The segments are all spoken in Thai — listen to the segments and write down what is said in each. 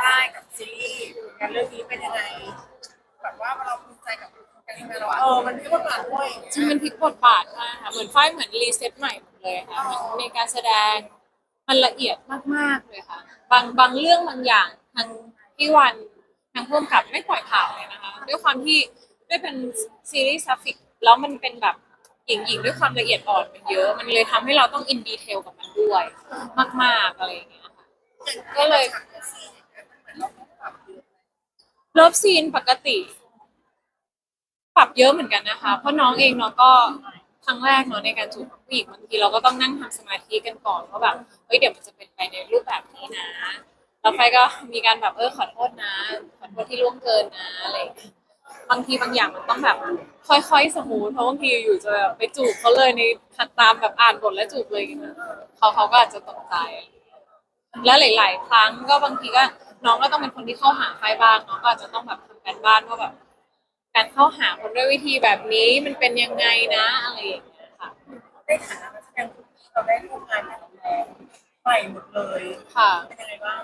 ได้กับซีรีส์งานเรื่องนี้เป็นยังไงแบบว่าเราภูมิใจกับการทำงานเราอะเออมันมีบทบาทด้วยจริงๆมันพลิกบทบาทมากค่ะเหมือนฝ้ายเหมือนรีเซ็ตใหม่หมดเลยค่ะเหมือนในการแสดงมันละเอียดมากๆเลยค่ะ บางบางเรื่องบางอย่างทางพี่วันทางพ่วงกับไม่ปล่อยผ่านเลยนะคะด้วยความที่ด้วยเป็นซีรีส์ซัฟฟิกแล้วมันเป็นแบบหญิงๆด้วยความละเอียดอ่อนมันเยอะ มันเลยทำให้เราต้องอินดีเทลกับมันด้วย มากๆอะไรอย่างเงี้ยค่ะก็เลย ลิฟซีนปกติ ปรับเยอะเหมือนกันนะคะ เพราะน้องเองเนาะก็ครั้งแรกเนาะในการจูบกับผู้หญิงบางทีเราก็ต้องนั่งทำสมาธิกันก่อนว่าแบบเฮ้ยเดี๋ยวมันจะเป็นไปในรูปแบบนี้นะแล้วไฟก็มีการแบบเออขอโทษนะขอโทษที่ล่วงเกินนะอะไรอย่างเงี้ยบางทีบางอย่างมันต้องแบบ ค่อยๆสมูทเพราะบางทีอยู่ๆจะแบบไปจูบเขาเลยในขัดตามแบบอ่านบทแล้วจูบเลยอย่างเงี้ยเขาเขาก็อาจจะตกใจ แล้วหลาย ๆ ครั้งก็บางทีก็ น้องก็ต้องเป็นคนที่เข้าหาใครบ้างน้องก็อาจจะต้องแบบทำการบ้านว่าแบบการเข้าหาคนด้วยวิธีแบบนี้มันเป็นยังไงนะอะไรอย่างเงี้ยค่ะในฐานะนักแสดงเราได้ร่วมงานกับน้องๆใหม่หมดเลยค่ะเป็นยังไงบ้าง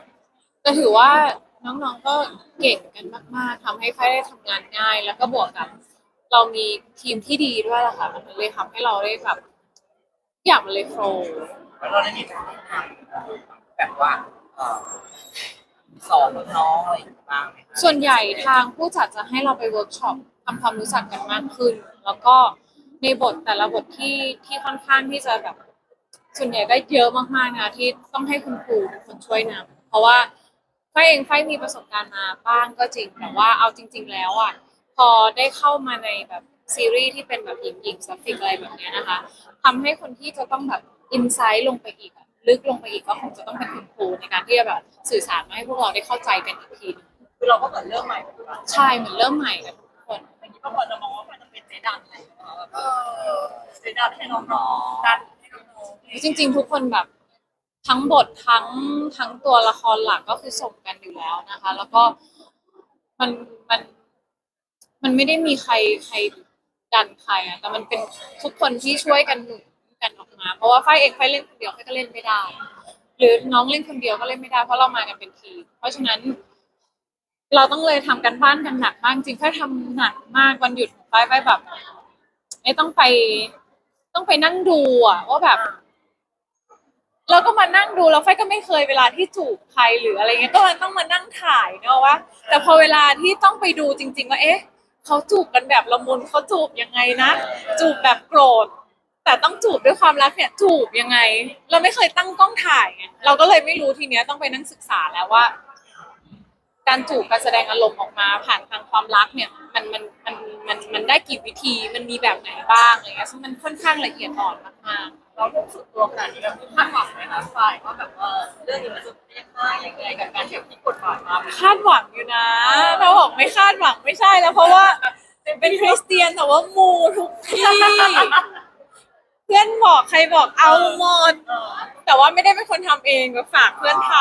ก็ถือว่าน้องๆก็เก่งกันมาก ๆทำให้ค่ายได้ทำงานง่าย แล้วก็บวกกับ เรามีทีมที่ดีด้วยล่ะค่ะมันเลยทำให้เราได้แบบทุกอย่างมันเลยโฟล์แล้วเราได้มีการแบบว่าเอ่อ สอนน้องๆอะไรอย่างเงี้ยบ้างไหมคะส่วนใหญ่ทางผู้จัดจะให้เราไปเวิร์กช็อปทำความรู้จักกันมากขึ้น แล้วก็ในบทแต่ละบทที่ที่ค่อนข้างที่จะแบบ ส่วนใหญ่ก็เยอะมากๆนะที่ต้องให้คุณครูเป็นคนช่วยนำเพราะว่าไฟเองไฟมีประสบการณ์มาบ้างก็จริงแต่ว่าเอาจริง ๆ แล้วอะพอได้เข้ามาในแบบซีรีส์ที่เป็นแบบหญิงหญิงซัฟฟิกอะไรแบบเนี้ยนะคะทำให้คนที่จะต้องแบบอินไซต์ลงไปอีกอะ ลึกลงไปอีกก็คงจะต้องเป็นคุณครูในการที่จะแบบสื่อสารมาให้พวกเราได้เข้าใจกันอีกทีหนึงคือเราก็เหมือนเริ่มใหม่เหมือนกันใช่เหมือนเริ่มใหม่กันทุกคนอย่างนี้บางคนจะมองว่ามันจะเป็นเจดันอะไรอย่างเงี้ยแบบเออเจดันให้น้องดันให้น้องๆจริง ๆ ทุกคนแบบทั้งบททั้งทั้งตัวละครหลักก็คือส่งกันอยู่แล้วนะคะ แล้วก็มันมัน มันไม่ได้มีใครใครดันใครอะแต่มันเป็นทุกคนที่ช่วยกันหนุนกันออก มา เพราะว่าไฟเองไฟเล่นคนเดียวไฟก็เล่นไม่ได้ หรือน้องเล่นคนเดียวก็เล่นไม่ได้เพราะเรามากันเป็นทีมเพราะฉะนั้น เราต้องเลยทำกันบ้านกันหนักมากจริงไฟทำหนักมากวันหยุดของไฟไฟแบบไม่ต้องไป ต้องไปนั่งดูอะว่าแบบเราก็มานั่งดูแล้วไฟก็ไม่เคยเวลาที่จูบใครหรืออะไรเงี้ยก็มันต้องมานั่งถ่ายเนอะว่าแต่พอเวลาที่ต้องไปดูจริง ๆ ว่าเอ๊ะเขาจูบกันแบบละมุนเขาจูบยังไงนะ จูบแบบโกรธ แต่ต้องจูบด้วยความรักเนี่ยจูบยังไง เราไม่เคยตั้งกล้องถ่ายไงเราก็เลยไม่รู้ทีเนี้ยต้องไปนั่งศึกษาแล้วว่า การจูบการแสดงอารมณ์ออกมาผ่านทางความรักเนี่ย มันมันมันมันมันได้กี่วิธีมันมีแบบไหนบ้างอะไรเงี้ยซึ่งมันค่อนข้างละเอียดอ่อนมากๆ เรารู้สึกตัวขนาดนี้แบบคาดหวังไหมคะฝ่ายว่าแบบว่าเรื่องนี้มันจะเป็นยังไงยังไงกับการที่ที่กฎหมายมา คาดหวังอยู่นะถ้าบอกไม่คาดหวังไม่ใช่แล้วเพราะว่าเป็นคริสเตียนแต่ว่ามูทุกที่ เพื่อนบอกใครบอกเอาหมด แต่ว่าไม่ได้เป็นคนทำเองแบบฝากเพื่อนท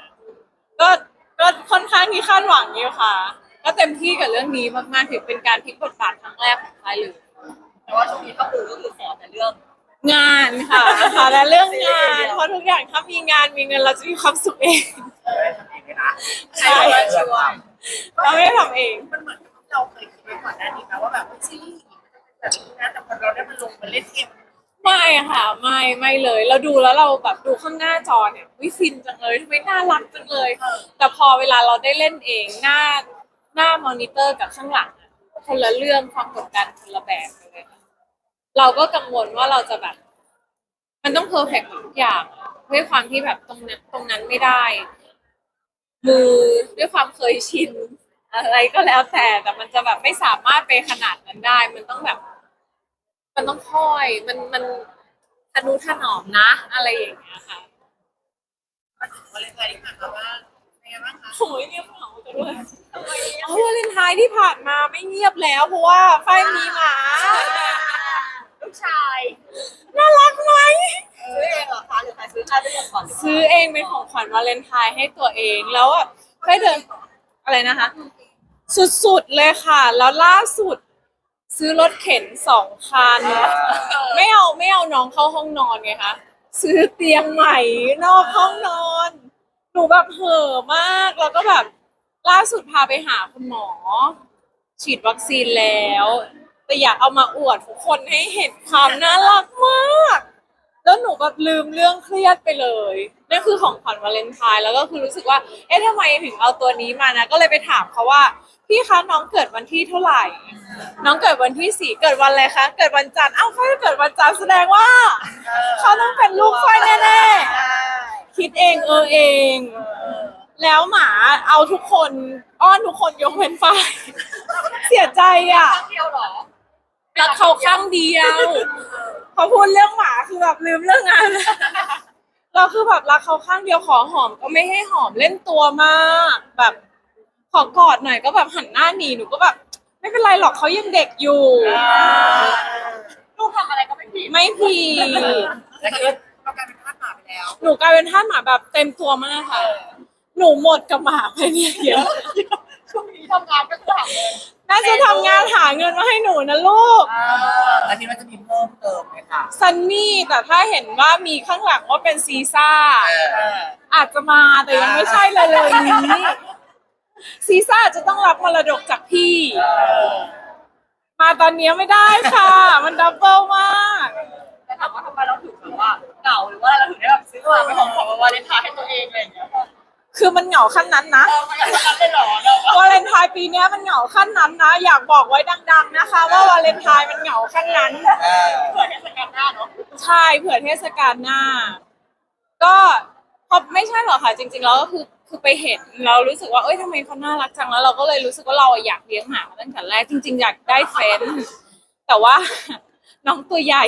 ำก็ก็ค่อนข้างที่คาดหวังอยู่ค่ะ ก็เต็มที่กับเรื่องนี้มากๆถือเป็นการพลิกบทบาทครั้งแรกของไทยเลยแต่ว่าช่วงนี้ก็คือก็คือสอนแต่เรื่อง งานค่ะค่ะและเรื่องงานเพราะทุกอย่างถ้ามีงานมีเงินเราจะมีความสุขเองทำเองเลยนะใช่ช่วยเราไม่ได้ทำเอง มันเหมือนกับเราเคยคิดไว้ก่อนหน้านี้นะว่าแบบว่าซีรีส์แบบนี้นะแต่พอเราได้มาลงมาเล่นเกม ไม่ค่ะ ไม่ไม่เลย เราดูแล้วเราแบบดูข้างหน้าจอเนี่ยวิฟินจังเลยทำไมน่ารักจังเลย แต่พอเวลาเราได้เล่นเองหน้าหน้ามอนิเตอร์กับข้างหลังอะคนละเรื่องความกดดันคนละแบบเลยค่ะเราก็กังวลว่าเราจะแบบ มันต้องเพอร์เฟกต์ทุกอย่างด้วยความที่แบบตรงนั้นตรงนั้นไม่ได้ มือด้วยความเคยชินอะไรก็แล้วแต่แต่มันจะแบบไม่สามารถไปขนาดนั้นได้ มันต้องแบบ มันต้องค่อยมันมันทนุถนอมนะ อะไรอย่างเงี้ยค่ะมาถึงวาเลนไทน์ที่ผ่านมาว่าเป็นไงบ้างคะโอ้ยเงียบเหงาจังเลยอ๋อวาเลนไทน์ที่ผ่านมาไม่เงียบแล้วเพราะว่าไฟมีหมาลูกชายน่ารักไหมซื้อเองเหรอคะหรือใครซื้อค่าเรื่องก่อนซื้อเองเป็นของขวัญวาเลนไทน์ให้ตัวเองแล้วอะไฟเดินอะไรนะคะ สุดๆเลยค่ะ แล้วล่าสุด ซื้อรถเข็นสองคัน ไม่เอาไม่เอาน้องเข้าห้องนอนไงคะซื้อเตียงใหม่นอกห้องนอน หนูแบบเห่อะมากแล้วก็แบบล่าสุดพาไปหาคุณหมอ ฉีดวัคซีนแล้ว แต่อยากเอามาอวดทุกคนให้เห็นความน่ารักมาก แล้วหนูแบบลืมเรื่องเครียดไปเลยนั่นคือของขวัญวาเลนไทน์แล้วก็คือรู้สึกว่า เอ๊ะทำไมถึงเอาตัวนี้มานะ ก็เลยไปถามเขาว่า พี่คะน้องเกิดวันที่เท่าไหร่ น้องเกิดวันที่สี่เกิดวันอะไรคะ เกิดวันจันทร์อ้าวไฟเกิดวันจันทร์แสดงว่า เขาต้องเป็นลูกไฟแน่ๆคิดเองเออเอง แล้วหมาเอาทุกคนอ้อนทุกคนยกเว้นไฟเสียใจอะเที่ยวเหรอ รักเขาข้างเดียว พอพูดเรื่องหมาคือแบบลืมเรื่องงานเลยเราคือแบบรักเขาข้างเดียวขอหอมก็ไม่ให้หอมเล่นตัวมาก แบบขอกอดหน่อยก็แบบหันหน้าหนีหนูก็แบบ ไม่เป็นไรหรอกเขายังเด็กอยู่ ลูกทำอะไรก็ไม่ผิดไม่ผิดแล้วคือเรากลายเป็นทาสหมาไปแล้ว หนูกลายเป็นท่าสหมาแบบเต็มตัวมากค่ะ หนูหมดกับหมาไปเนี่ยเดี๋ยวช่วงนี้ทำงานก็คือหาเงินน่าจะทำงานหาเงินมาให้หนูนะลูก แล้วคิดว่าจะมีเพิ่มเติมไหมคะซันนี่แต่ถ้าเห็นว่ามีข้างหลังว่าเป็นซีซ่า เออ อาจจะมาแต่ยังไม่ใช่เลยเลยๆนี้ซีซ่าจะต้องรับมรดกจากพี่ มาตอนนี้ไม่ได้ค่ะ มันดับเบิลมาก แต่ถามว่าทำไมเราถึงแบบว่าเหงาหรือว่าเราถึงได้แบบซื้อมาเป็นของขวัญวันวาเลนไทน์ให้ตัวเองอะไรอย่างเงี้ยคือมันเหงาขั้นนั้นนะเออมันอยากทำได้หรอเราวาเลนไทน์ ปีเนี้ยมันเหงาขั้นนั้นนะ อยากบอกไว้ดัง ๆ นะคะ ว่าวาเลนไทน์มันเหงาขั้นนั้น เออเปิดเทศกาลหน้าเนาะใช่เผื่อเทศกาลหน้า ก็พอไม่ใช่หรอกค่ะ จริง ๆ แล้วก็คือคือไปเห็นเรารู้สึกว่าเอ้ยทำไมเขาน่ารักจังแล้วเราก็เลยรู้สึกว่าเราอยากเลี้ยงหมามาตั้งแต่แรกจริง ๆ อยากได้เฟรนด์แต่ว่า น้องตัวใหญ่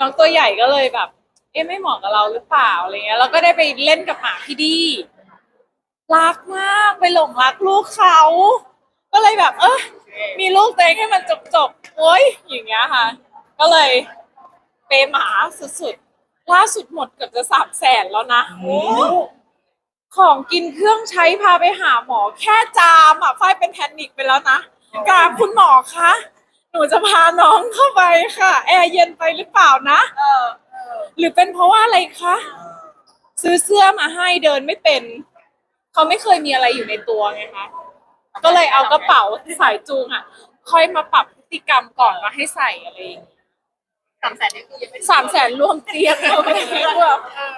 น้องตัวใหญ่ก็เลยแบบ เอ๊ะไม่เหมาะกับเราหรือเปล่าอะไรเงี้ยเราก็ได้ไปเล่นกับหมาพี่ดี รักมากไปหลงรักลูกเขา ก็เลยแบบ เออมีลูกตัวเองให้มันจบๆโอ้ยอย่างเงี้ยค่ะ ก็เลยเปหมาสุดๆล่าสุดหมดเกือบจะสามแสนแล้วนะของกินเครื่องใช้พาไปหาหมอแค่จามอะฝ้ายเป็นแพนิคไปแล้วนะกราบคุณหมอคะหนูจะพาน้องเข้าไปค่ะ แอร์เย็นไปหรือเปล่านะเออหรือเป็นเพราะว่าอะไรคะซื้อเสื้อมาให้เดินไม่เป็น เขาไม่เคยมีอะไรอยู่ในตัวไงคะก็เลยเอากระเป๋าสายจูงอะ ค่อยมาปรับพฤติกรรมก่อนมาให้ใส่อะไรอย่างเงี้ยสามแสนนี่คือยังไม่สามแสนรวมเตียงเราไม่คิดว่าเออ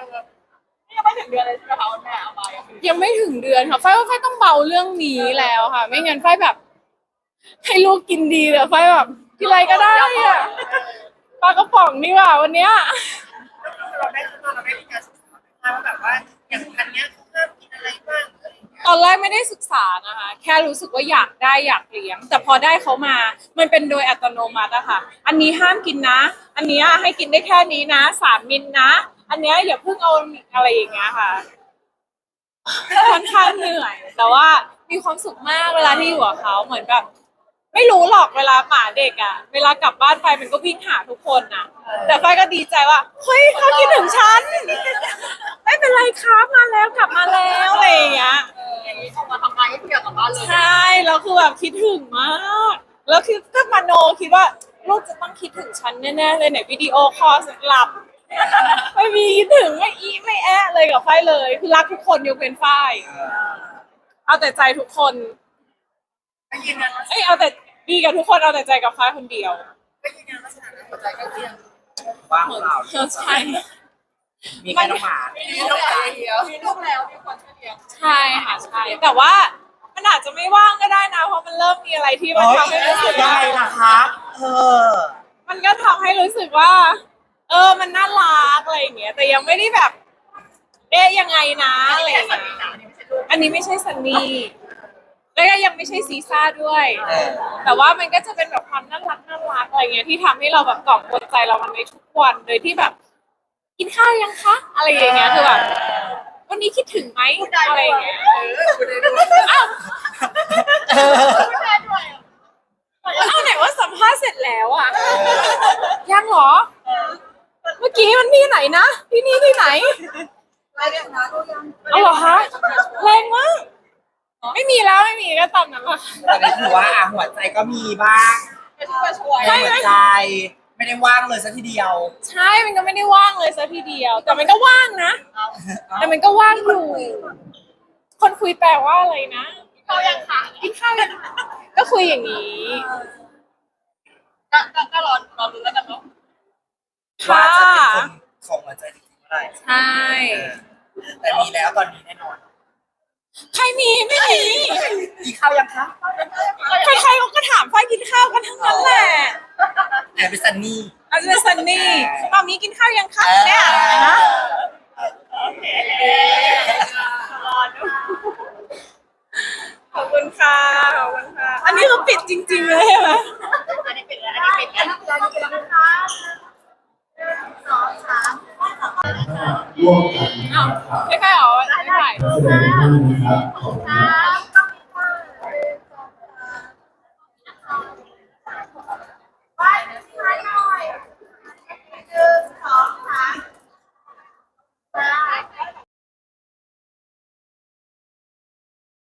นี่ยังไม่ถึงเดือนเลยใช่ไหมคะแม่เอามายังยังไม่ถึงเดือนค่ะฝ้ายว่าฝ้ายต้องเบาเรื่องนี้แล้วค่ะ ไม่งั้นฝ้ายแบบ ให้ลูกกินดีเลยฝ้ายแบบกินอะไรก็ได้อะปลากระป๋องนี่ว่าวันเนี้ย อะไรอย่างเงี้ยตอนแรกไม่ได้ศึกษานะคะ แค่รู้สึกว่าอยากได้อยากเลี้ยง แต่พอได้เขามา มันเป็นโดยอัตโนมัติอะค่ะ อันนี้ห้ามกินนะ อันนี้ให้กินได้แค่นี้นะสามมิลนะ อันนี้อย่าเพิ่งเอาอะไรอย่างเงี้ยค่ะค่อนข้างเหนื่อย แต่ว่ามีความสุขมากเวลาที่อยู่กับเขาเหมือนแบบ ไม่รู้หรอกเวลาหมาเด็กอะเวลากลับบ้านไปมันก็วิ่งหาทุกคนอะแต่ฝ้ายก็ดีใจว่าเฮ้ยเขาคิดถึงฉัน ไม่เป็นไรครับมาแล้วกลับมาแล้วอะไรอย่างเงี้ยเอออย่างนี้ออกมาทำงานก็คืออยากกลับบ้านเลยใช่แล้วคือแบบคิดถึงมาก แล้วคือก็มโนคิดว่าลูกจะต้องคิดถึงฉันแน่ๆเลยเนี่ยวิดีโอคอลหลับ ไม่มีคิดถึงไม่อีไม่แอะเลยกับฝ้ายเลย คือรักทุกคนยกเว้นฝ้ายเออเอาแต่ใจทุกคนไม่ยืนยันว่าเอ้ยเอาแต่ ดีกับทุกคนเอาแต่ใจกับฝ้ายคนเดียวไม่ยืนยันว่าสถานะหัวใจใกล้เคียงว่างเปล่าเออใช่มีแค่น้องหมามีลูกแล้วมีลูกแล้วมีคนช่วยเลี้ยงใช่ค่ะใช่แต่ว่ามันอาจจะไม่ว่างก็ได้นะ เพราะมันเริ่มมีอะไรที่มันทำให้รู้สึกยังว่าไงล่ะคะเออมันก็ทำให้รู้สึกว่า เออมันน่ารักอะไรอย่างเงี้ยแต่ยังไม่ได้แบบเอ๊ะยังไงนะอะไรอย่างสัเงี้นยนิษฐานนี่ไม่ใช่ลูกอันนี้ไม่ใช่ซันนี่ แล้วก็ยังไม่ใช่ซีซ่าด้วยเออแต่ว่ามันก็จะเป็นแบบความน่ารักน่ารักอะไรเงี้ยที่ทำให้เราแบบกล่อมกวนใจเรามันในทุกวันโดยที่แบบ กินข้าวยังคะ อะไรอย่างเงี้ยคือแบบวันนี้คิดถึงไหมอะไรอย่างเงี้ยเออคุณได้ด้วยอ้าวเออคุณได้ด้วยเอาไหนว่าสัมภาษณ์เสร็จแล้วอะยังเหรอ เมื่อกี้มันที่ไหนนะที่นี่ที่ไหนไม่ได้นะลูกยังเอาเหรอคะแรงมาก ไม่มีแล้วไม่มีก็ตามนั้นแหละค่ะตอนนี้ถือว่าอะหัวใจก็มีบ้างไปช่วยช่วยในหัวใจไม่ไม่ได้ว่างเลยสักทีเดียว ใช่มันก็ไม่ได้ว่างเลยซะทีเดียว แต่มันก็ว่างนะ แต่มันก็ว่างอยู่คนคุยแปลว่าอะไรนะเขายังค่ะกินข้าวยังก็คุยอย่างนี้ก็ก็ก็รอรอรู้แล้วกันเนาะว่าค่ะจะเป็นคนของหัวใจจริงๆเมื่อไหร่ใช่ แต่มีแล้วตอนนี้แน่นอน ใครมีไม่มีกินข้าวยังคะใครๆเขาก็ถามฝ้ายกินข้าวกันทั้งนั้นแหละแอบไปซันนี่อาจารย์ซันนี่ตอนนี้กินข้าวยังคะเนี่ยนะรอดูขอบคุณค่ะขอบคุณค่ะ อันนี้คือปิดจริงๆเลยใช่ไหมอันนี้เป็นแล้วอันนี้เป็นแล้วอันนี้เป็นแล้วนะคะสองสามร่วมกันนะอ้าวครับไม่ใช่เหรอ ไม่ใช่นักแสดงทุกท่ะครับขอบคุณมาก